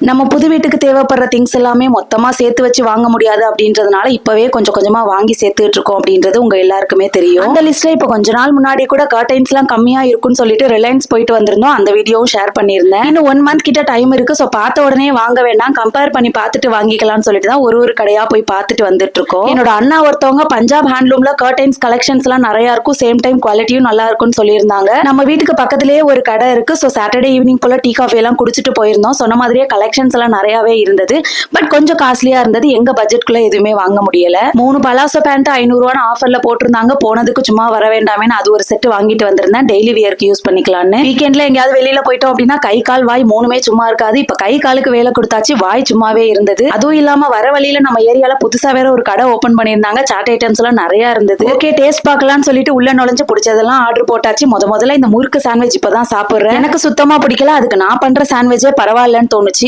நம்ம புது வீட்டுக்கு தேவைப்படுற திங்ஸ் எல்லாமே மொத்தமா சேர்த்து வச்சு வாங்க முடியாது அப்படின்றதுனால இப்பவே கொஞ்சம் கொஞ்சமா வாங்கி சேர்த்துட்டு இருக்கோம் அப்படின்றது உங்க எல்லாருக்குமே தெரியும். அந்த லிஸ்ட்ல இப்ப கொஞ்ச நாள் முன்னாடி கூட கர்டைன்ஸ் எல்லாம் கம்மியா இருக்கும்னு சொல்லிட்டு ரிலையன்ஸ் போயிட்டு வந்திருந்தோம். அந்த வீடியோவும் ஷேர் பண்ணியிருந்தேன். இன்னும் ஒன் மந்த் கிட்ட டைம் இருக்கு. ஸோ பார்த்த உடனே வாங்க வேண்டாம். கம்பேர் பண்ணி பார்த்துட்டு வாங்கிக்கலாம்னு சொல்லிட்டு தான் ஒரு ஒரு கடையா போய் பார்த்துட்டு வந்துட்டு இருக்கோம். என்னோட அண்ணா ஒருத்தவங்க பஞ்சாப் ஹேண்ட்லூம்ல கர்டைன்ஸ் கலெக்ஷன்ஸ் எல்லாம் நிறைய இருக்கும். சேம் டைம் குவாலிட்டியும் நல்லா இருக்கும்னு சொல்லியிருந்தாங்க. நம்ம வீட்டுக்கு பக்கத்திலேயே ஒரு கடை இருக்கு. ஸோ சாட்டர்டே ஈவினிங் போல டீ காஃபி எல்லாம் குடிச்சிட்டு போயிருந்தோம். சொன்ன மாதிரியே கலெக்ஷன்ஸ் எல்லாம் நிறையவே இருந்தது. பட் கொஞ்சம் காஸ்ட்லியா இருந்தது. எங்க பட்ஜெட்குள்ள எதுவுமே வாங்க முடியல. மூணு பலாசோ பேண்ட் ஐநூறு ஆஃபர்ல போட்டிருந்தாங்க. போனதுக்கு சும்மா வர வேண்டாமேன்னு அது ஒரு செட் வாங்கிட்டு வந்திருந்தேன். டெய்லி வியர்க்கு யூஸ் பண்ணிக்கலாம்னு. வீக்கெண்ட்ல எங்கேயாவது வெளியில போயிட்டோம் அப்படின்னா கை கால் வாய் மூணுமே சும்மா இருக்காது. இப்ப கை காலுக்கு வேலை கொடுத்தாச்சு. வாய் சும்மாவே இருந்தது. அதுவும் இல்லாம வர வழியில நம்ம ஏரியால புதுசா வேற ஒரு கடை ஓபன் பண்ணியிருந்தாங்க. சாட் ஐட்டம்ஸ் எல்லாம் நிறைய இருந்தது. ஓகே டேஸ்ட் பார்க்கலாம்னு சொல்லிட்டு உள்ள நுழைஞ்சு பிடிச்சதெல்லாம் ஆர்டர் போட்டாச்சு. முத முதல்ல இந்த முறுக்கு சாண்ட்விச் இப்பதான் சாப்பிடுறேன். எனக்கு சுத்தமா பிடிக்கல. அதுக்கு நான் பண்ற சாண்ட்விச்சே பரவாயில்லன்னு தோணுச்சு.